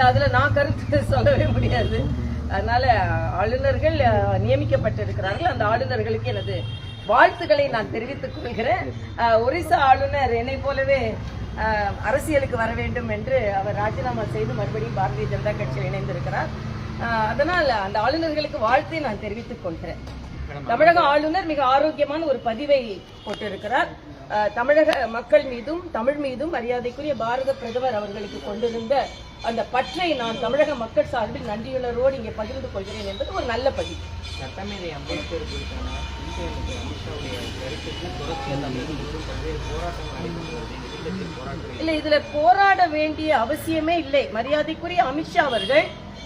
இல்ல அதுல நான் கருத்து சொல்லவே முடியாது. அதனால ஆளுநர்கள் நியமிக்கப்பட்டிருக்கிறார்கள். அந்த ஆளுநர்களுக்கு எனது வாழ்த்துக்களை நான் தெரிவித்துக் கொள்கிறேன். ஒரிசா ஆளுநர் என்னை போலவே அரசியலுக்கு வர வேண்டும் என்று அவர் ராஜினாமா செய்து மறுபடியும் பாரதிய ஜனதா கட்சியில் இணைந்திருக்கிறார். அதனால் அந்த ஆளுநர்களுக்கு வாழ்த்தை நான் தெரிவித்துக் கொள்கிறேன். தமிழக ஆளுநர் மிக ஆரோக்கியமான ஒரு பதிவை போட்டிருக்கிறார். தமிழக மக்கள் மீதும் தமிழ் மீதும் மரியாதைக்குரிய பாரத பிரதமர் அவர்களுக்கு கொண்டிருந்த அந்த பற்றை நான் தமிழக மக்கள் சார்பில் நன்றியுணர்வோடு இங்கே பகிர்ந்து கொள்கிறேன் என்பது ஒரு நல்ல பதிவு சட்டமேதை அம்பேத்கர் குறித்தான இல்ல இதுல போராட வேண்டிய அவசியமே இல்லை. மரியாதைக்குரிய அமித்ஷா அவர்கள்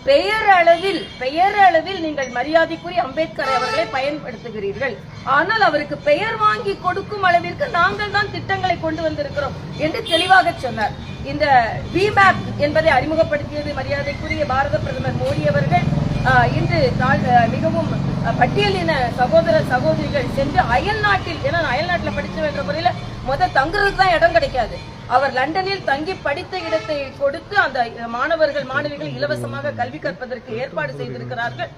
பெயர் அளவில் பெயர் அளவில் நீங்கள் மரியாதைக்குரிய அம்பேத்கர் அவர்களை பயன்படுத்துகிறீர்கள். ஆனால் அவருக்கு பெயர் வாங்கி கொடுக்கும் அளவிற்கு நாங்கள் தான் திட்டங்களை கொண்டு வந்திருக்கிறோம் என்று தெளிவாக சொன்னார். இந்த விமேப் என்பதை அறிமுகப்படுத்தியது மரியாதைக்குரிய பாரத பிரதமர் மோடி அவர்கள். இன்று மிகவும் பட்டியலின சகோதர சகோதரிகள் சென்று அயல் நாட்டில் ஏன்னா அயல் நாட்டில் படிச்சவன்ற முறையில் முதல் தங்குறதுக்கு தான் இடம் கிடைக்காது. அவர் லண்டனில் தங்கி படித்த இடத்தை கொடுத்து அந்த மாணவர்கள் மாணவிகள் இலவசமாக கல்வி கற்பதற்கு ஏற்பாடு செய்திருக்கிறார்கள்.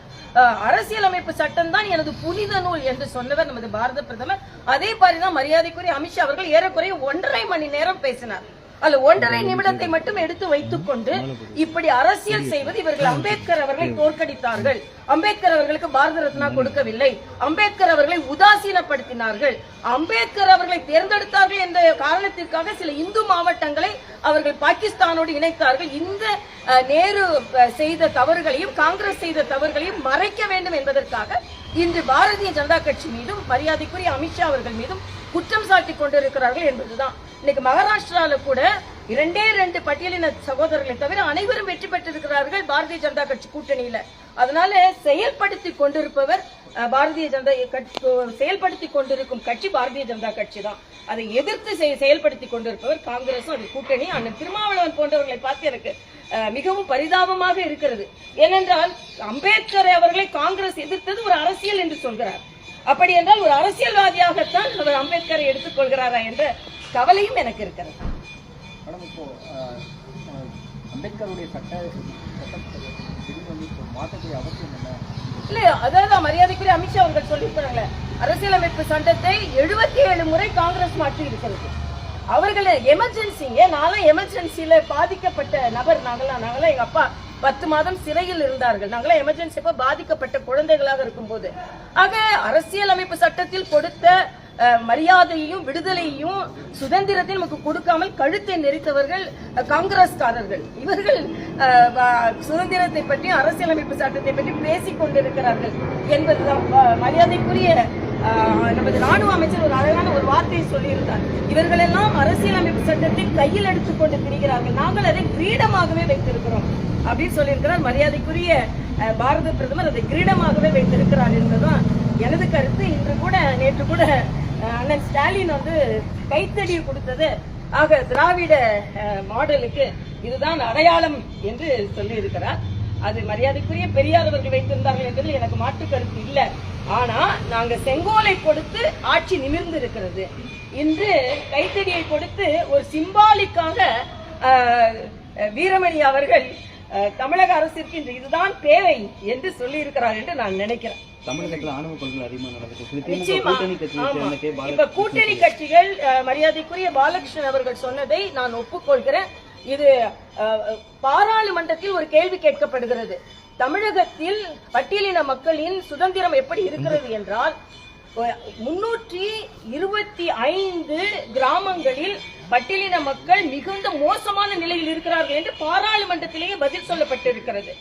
அரசியலமைப்பு சட்டம் தான் எனது புனித நூல் என்று சொன்னவர் நமது பாரத பிரதமர். அதே மாதிரிதான் மரியாதைக்குரிய அமித்ஷா அவர்கள் ஏறக்குறைய ஒன்றரை மணி நேரம் பேசினார். அல்ல ஒன்றரை நிமிடத்தை மட்டும் எடுத்து வைத்துக் கொண்டு இப்படி அரசியல் செய்வது இவர்கள் அம்பேத்கர் அவர்களை தோற்கடித்தார்கள். அம்பேத்கர் அவர்களுக்கு பாரத ரத்னா கொடுக்கவில்லை. அம்பேத்கர் அவர்களை உதாசீனப்படுத்தினார்கள். அம்பேத்கர் அவர்களை தேர்ந்தெடுத்தார்கள் என்ற காரணத்திற்காக சில இந்து மாவட்டங்களை அவர்கள் பாகிஸ்தானோடு இணைத்தார்கள். இந்த அஹ், நேரு செய்த தவறுகளையும் காங்கிரஸ் செய்த தவறுகளையும் மறைக்க வேண்டும் என்பதற்காக இன்று பாரதிய ஜனதா கட்சி மீதும் மரியாதைக்குரிய அமித்ஷா அவர்கள் மீதும் குற்றம் சாட்டி கொண்டிருக்கிறார்கள் என்பதுதான். இன்னைக்கு மகாராஷ்டிரால கூட இரண்டே ரெண்டு பட்டியலின சகோதரர்களை தவிர அனைவரும் வெற்றி பெற்றிருக்கிறார்கள் பாரதிய ஜனதா கட்சி கூட்டணியில. அதனால செயல்படுத்தி கொண்டிருப்பவர் பாரதிய ஜனதா கட்சி செயல்படுத்தி கொண்டிருக்கும் கட்சி பாரதிய ஜனதா கட்சி தான். அதை எதிர்த்து செயல்படுத்தி கொண்டிருப்பவர் காங்கிரஸும் அது கூட்டணி அண்ணன் திருமாவளவன் போன்றவர்களை பார்த்து எனக்கு மிகவும் பரிதாபமாக இருக்கிறது. ஏனென்றால் அம்பேத்கர் அவர்களை காங்கிரஸ் எதிர்த்தது ஒரு அரசியல் என்று சொல்கிறார். அப்படி என்றால் ஒரு அரசியல்வாதியாகத்தான் அவர் அம்பேத்கரை எடுத்துக்கொள்கிறாரா என்ற கவலையும் எனக்கு இருக்கிறது. மேடம் இப்போ அம்பேத்கருடைய சட்ட மாற்றக்கூடிய அவசியம் என்ன? இல்ல அதாவது மரியாதைக்குரிய அமித்ஷா அவர்கள் சொல்லியிருக்கிறாங்களே அரசியலமைப்பு சட்டத்தை எழுபத்தி ஏழு முறை காங்கிரஸ் மாற்றி இருக்கிறது. அவர்கள் எமர்ஜென்சிங்க நானும் எமர்ஜென்சியில பாதிக்கப்பட்ட நபர் நாங்களாம் நாங்களாம் எங்க அப்பா பத்து மாதம் சிறையில் இருந்தார்கள். நாங்களாம் எமர்ஜென்சி அப்ப பாதிக்கப்பட்ட குழந்தைகளாக இருக்கும் போது ஆக அரசியலமைப்பு சட்டத்தில் கொடுத்த மரியாதையையும் விடுதலையையும் சுதந்திரத்தையும் நமக்கு கொடுக்காமல் கழுத்தை நெரித்தவர்கள் காங்கிரஸ்காரர்கள். இவர்கள் சுதந்திரத்தை பற்றி அரசியலமைப்பு சட்டத்தை பற்றி பேசிக் கொண்டிருக்கிறார்கள் என்பதுதான் மரியாதைக்குரிய நமது ராணுவ அமைச்சர் ஒரு அழகான ஒரு வார்த்தையை சொல்லியிருந்தார். இவர்கள் எல்லாம் அரசியலமைப்பு சட்டத்தை கையில் எடுத்துக்கொண்டு திரிகிறார்கள் நாங்கள் அதை கிரீடமாகவே வைத்திருக்கிறோம் அப்படின்னு சொல்லியிருக்கிறார். மரியாதைக்குரிய அஹ், பாரத பிரதமர் அதை கிரீடமாகவே வைத்திருக்கிறார் என்பதுதான் எனது கருத்து. இன்று கூட நேற்று கூட அஹ், அண்ணன் ஸ்டாலின் வந்து கைத்தடி கொடுத்தது. ஆக திராவிட மாடலுக்கு இதுதான் அடையாளம் என்று சொல்லியிருக்கிறார். அது மரியாதைக்குரிய பெரியார் அவர்கள் வைத்திருந்தார்கள் என்பதில் எனக்கு மாற்று கருத்து இல்லை. ஆனா நாங்க செங்கோலை கொடுத்து ஆட்சி நிமிர்ந்து இருக்கிறது இன்று கைத்தடியை கொடுத்து ஒரு சிம்பாலிக்காக வீரமணி அவர்கள் தமிழக அரசிற்கு இன்று இதுதான் தேவை என்று சொல்லி இருக்கிறார் என்று நான் நினைக்கிறேன். தமிழகத்தில் ஆணவ கொள்கை அதிகமாக கூட்டணி இப்ப கட்சிகள் மரியாதைக்குரிய பாலகிருஷ்ணன் அவர்கள் சொன்னதை நான் ஒப்புக்கொள்கிறேன். இது பாராளுமன்றத்தில் ஒரு கேள்வி கேட்கப்படுகிறது. தமிழகத்தில் பட்டியலின மக்களின் சுதந்திரம் எப்படி இருக்கிறது என்றால் முன்னூற்றி இருபத்தி ஐந்து கிராமங்களில் பட்டியலின மக்கள் மிகுந்த மோசமான நிலையில் இருக்கிறார்கள் என்று பாராளுமன்றத்திலேயே பதில் சொல்லப்பட்டிருக்கிறது.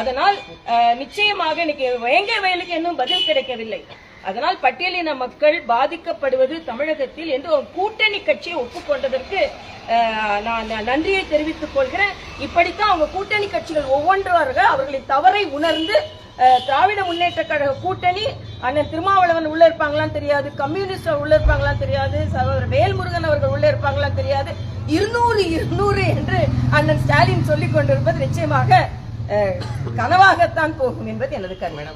அதனால் நிச்சயமாக இன்னைக்கு வேங்க வயலுக்கு இன்னும் பதில் கிடைக்கவில்லை. அதனால் பட்டியலின மக்கள் பாதிக்கப்படுவது தமிழகத்தில் என்று ஒரு கூட்டணி கட்சியை ஒப்புக்கொண்டதற்கு நான் நன்றியை தெரிவித்துக் கொள்கிறேன். இப்படித்தான் அவங்க கூட்டணி கட்சிகள் ஒவ்வொன்றாக அவர்களின் தவறை உணர்ந்து திராவிட முன்னேற்ற கழக கூட்டணி அண்ணன் திருமாவளவன் உள்ள இருப்பாங்களான்னு தெரியாது கம்யூனிஸ்ட் உள்ள இருப்பாங்களான்னு தெரியாது சகோதரர் வேல்முருகன் அவர்கள் உள்ள இருப்பாங்களான்னு தெரியாது. இருநூறு இருநூறு என்று அண்ணன் ஸ்டாலின் சொல்லிக் கொண்டிருப்பது நிச்சயமாக கனவாகத்தான் போகும் என்பது எனது கருமணம்